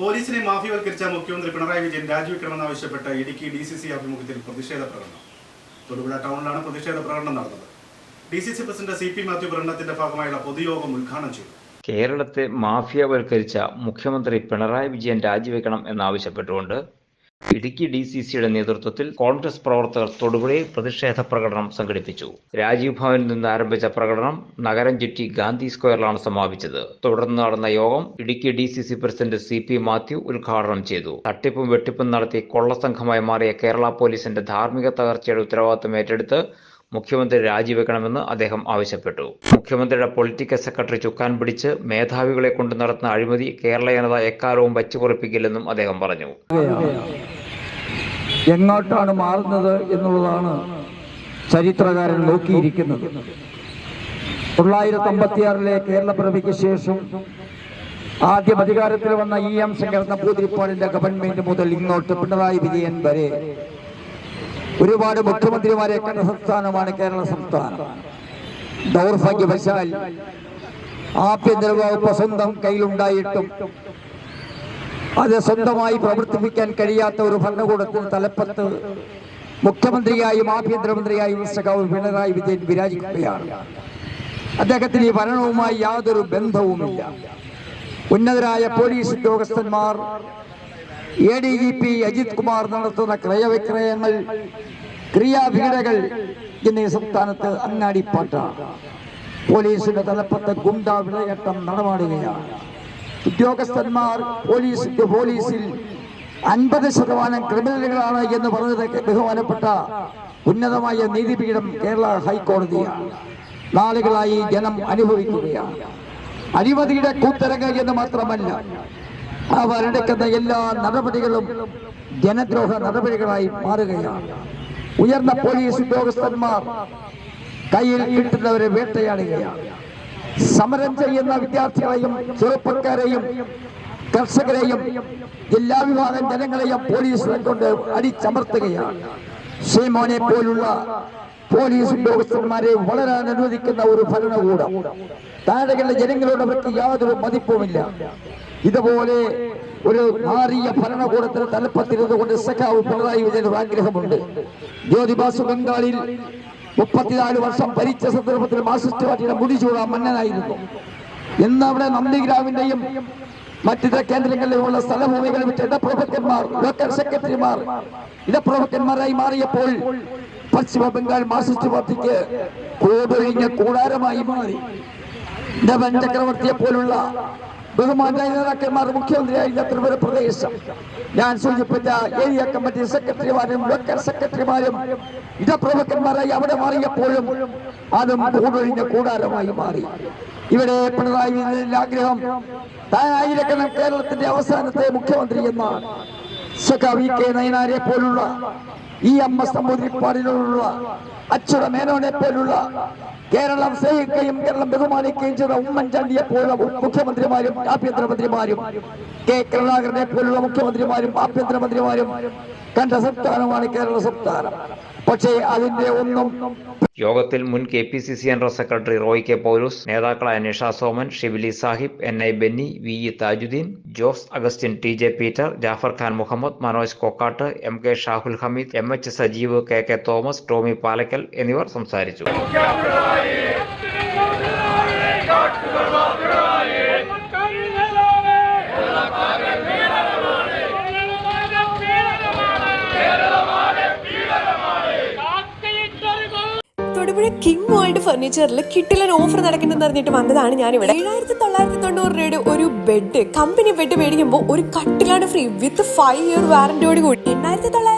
പോലീസിനെ മാഫിയവൽക്കരിച്ച മുഖ്യമന്ത്രി പിണറായി വിജയൻ രാജിവെക്കണമെന്നാവശ്യപ്പെട്ട് ഇടുക്കി ഡി സി സി ആഭിമുഖ്യത്തിൽ പ്രതിഷേധ പ്രകടനം. തൊടുപുഴ ടൗണിലാണ് പ്രതിഷേധ പ്രകടനം നടന്നത്. D C C president C P Mathew പ്രകടനത്തിന്റെ ഭാഗമായുള്ള പൊതുയോഗം ഉദ്ഘാടനം ചെയ്തു. കേരളത്തെ മാഫിയവൽക്കരിച്ച മുഖ്യമന്ത്രി പിണറായി വിജയൻ രാജിവെക്കണം എന്നാവശ്യപ്പെട്ടുകൊണ്ട് ഇടുക്കി ഡി സി സിയുടെ നേതൃത്വത്തിൽ കോൺഗ്രസ് പ്രവർത്തകർ തൊടുപുഴയിൽ പ്രതിഷേധ പ്രകടനം സംഘടിപ്പിച്ചു. രാജീവ് ഭവനിൽ നിന്ന് ആരംഭിച്ച പ്രകടനം നഗരം ചുറ്റി ഗാന്ധി സ്ക്വയറിലാണ് സമാപിച്ചത്. തുടർന്ന് നടന്ന യോഗം Idukki D C C president C P Mathew ഉദ്ഘാടനം ചെയ്തു. തട്ടിപ്പും വെട്ടിപ്പും നടത്തി കൊള്ളസംഘമായി മാറിയ കേരള പോലീസിന്റെ ധാർമ്മിക തകർച്ചയുടെ ഉത്തരവാദിത്തം ഏറ്റെടുത്ത് മുഖ്യമന്ത്രി രാജിവെക്കണമെന്ന് അദ്ദേഹം ആവശ്യപ്പെട്ടു. മുഖ്യമന്ത്രിയുടെ പൊളിറ്റിക്കൽ സെക്രട്ടറി ചുക്കാൻ പിടിച്ച് മേധാവികളെ കൊണ്ട് നടത്തുന്ന അഴിമതി കേരള ജനത എക്കാലവും വച്ചുപൊറിപ്പിക്കില്ലെന്നും അദ്ദേഹം പറഞ്ഞു. എങ്ങോട്ടാണ് മാറുന്നത് എന്നുള്ളതാണ് ചരിത്രകാരൻ നോക്കിയിരിക്കുന്നത്. തൊള്ളായിരത്തി അമ്പത്തിയാറിലെ കേരള പിറവിക്ക് ശേഷം ആദ്യം അധികാരത്തിൽ വന്ന ഇ എം ശങ്കർ നമ്പൂതിരിപ്പാടിന്റെ ഗവൺമെന്റ് മുതൽ ഇങ്ങോട്ട് പിണറായി വിജയൻ വരെ ഒരുപാട് മുഖ്യമന്ത്രിമാരെ കണ്ട സംസ്ഥാനമാണ് കേരള സംസ്ഥാനം. ദൗർഭാഗ്യവശാൽ ആഭ്യന്തര വകുപ്പ് സ്വന്തം കയ്യിലുണ്ടായിട്ടും അത് സ്വന്തമായി പ്രവർത്തിപ്പിക്കാൻ കഴിയാത്ത ഒരു ഭരണകൂടത്തിന് തലപ്പത്ത് മുഖ്യമന്ത്രിയായും ആഭ്യന്തരമന്ത്രിയായും സഖാവ് പിണറായി വിജയൻ വിരാജിക്കുകയാണ്. അദ്ദേഹത്തിന് ഈ ഭരണവുമായി യാതൊരു ബന്ധവുമില്ല. ഉന്നതരായ പോലീസ് ഉദ്യോഗസ്ഥന്മാർ A D G P Ajith Kumar നടത്തുന്ന ക്രയവിക്രയങ്ങൾ ക്രിയാഭീടകൾ ഈ സംസ്ഥാനത്ത് അങ്ങാടിപ്പാട്ടാണ് പോലീസിന്റെ തലപ്പത്ത് ഗുണ്ട വിളയട്ടം നടമാടുകയാണ്. ഉദ്യോഗസ്ഥന്മാർ പോലീസ് പോലീസിൽ അൻപത് ശതമാനം ക്രിമിനലുകളാണ് എന്ന് പറഞ്ഞത് ബഹുമാനപ്പെട്ട ഉന്നതമായ നീതിപീഠം കേരള ഹൈക്കോടതിയാണ്. നാളുകളായി ജനം അനുഭവിക്കുകയാണ്. അഴിമതിയുടെ കൂത്തരങ്ങ് എന്ന് മാത്രമല്ല അവരെടുക്കുന്ന എല്ലാ നടപടികളും ജനദ്രോഹ നടപടികളായി മാറുകയാണ്. ഉയർന്ന പോലീസ് ഉദ്യോഗസ്ഥന്മാർ കയ്യിൽ കിട്ടുന്നവരെ വേട്ടയാടുകയാണ്. സമരം ചെയ്യുന്ന വിദ്യാർത്ഥികളെയും ചെറുപ്പക്കാരെയും കർഷകരെയും ജില്ലാ വിഭാഗം ജനങ്ങളെയും പോലീസിനെ കൊണ്ട് അടിച്ചമർത്തുകയാണ്. ശ്രീമോനെ പോലുള്ള പോലീസ് ഉദ്യോഗസ്ഥന്മാരെ വളരാൻ അനുവദിക്കുന്ന ഒരു ഭരണകൂടം. താഴെയുള്ള ജനങ്ങളോട് അവർക്ക് യാതൊരു മതിപ്പുമില്ല. ഇതുപോലെ ഒരു മാറിയ ഭരണകൂടത്തിന് തലപ്പത്തിരുന്നു കൊണ്ട് സഖാവ് പിണറായി വിജയൻ ആഗ്രഹമുണ്ട്. ജ്യോതിബാസു ബംഗാളിൽ മുപ്പത്തിനാല് വർഷം ഭരിച്ച സന്ദർഭത്തിൽ മാർസിസ്റ്റ് പാർട്ടിയുടെ മുടിചൂടാ മന്നനായിരുന്നു. ഇന്ന് അവിടെ നന്ദിഗ്രാമിന്റെയും മറ്റിതര കേന്ദ്രങ്ങളിലുമുള്ള സ്ഥലഭൂമികൾ വിറ്റ് ഇടപ്രഭുക്കന്മാർ ലോക്കൽ സെക്രട്ടറിമാർ ഇടപ്രഭുക്കന്മാരായി മാറിയപ്പോൾ പശ്ചിമ ബംഗാൾ മാർസിസ്റ്റ് പാർട്ടിക്ക് കൂടൊഴിഞ്ഞ കൂടാരമായി മാറി. ചക്രവർത്തിയെ പോലുള്ള ബഹുമാനായ നേതാക്കന്മാർ മുഖ്യമന്ത്രിയായിരുന്ന ത്രിപുര പ്രദേശം. ഞാൻ സൂചിപ്പിച്ച ഏരിയ കമ്മിറ്റി സെക്രട്ടറിമാരും ലോക്കൽ സെക്രട്ടറിമാരും ഇടപ്രമുഖന്മാരായി അവിടെ മാറിയപ്പോഴും അതും കൂടൊഴിഞ്ഞ കൂടാരമായി മാറി. ഇവിടെ പിണറായി ആഗ്രഹം താനായിരിക്കണം കേരളത്തിന്റെ അവസാനത്തെ മുഖ്യമന്ത്രി എന്നാണ്. സഖാവി കെ നയനാരെ പോലുള്ള ഈ അമ്മ സമുദ്രിപ്പാടിലുള്ള അച്യുത മേനോനെ പോലുള്ള കേരളം സ്നേഹിക്കുകയും കേരളം ബഹുമാനിക്കുകയും ചെയ്ത ഉമ്മൻചാണ്ടിയെ പോലുള്ള മുഖ്യമന്ത്രിമാരും ആഭ്യന്തരമന്ത്രിമാരും കെ കരുണാകരനെ പോലുള്ള മുഖ്യമന്ത്രിമാരും ആഭ്യന്തരമന്ത്രിമാരും കണ്ട സംസ്ഥാനമാണ് കേരള സംസ്ഥാനം. പക്ഷേ അതിന്റെ ഒന്നും യോഗത്തിൽ മുൻ K P C C general secretary Roy K Paulose നേതാക്കളായ Nisha Soman Shibili Sahib N I Benny V E Thajuddeen Jose Augustine T J Peter Jaffer Khan Muhammad Manoj Kokkattu M K Shahul Hameed M H Sajeev K K Thomas Tommy Palakkal എന്നിവർ സംസാരിച്ചു. Thodupuzha king world ഫർണിച്ചറിൽ കിട്ടിലൻ offer നടക്കുന്നെന്ന് അറിഞ്ഞിട്ട് വന്നതാണ് ഞാൻ ഇവിടെ ഏഴായിരത്തി തൊള്ളായിരത്തി തൊണ്ണൂറ് രൂപയുടെ ഒരു ബെഡ് കമ്പനി ബെഡ് മേടിക്കുമ്പോൾ ഒരു കട്ടിലാണ് ഫ്രീ വിത്ത് ഫൈവ് ഇയർ വാറന്റിയോട് കൂടി. എണ്ണായിരത്തി തൊള്ളായിരം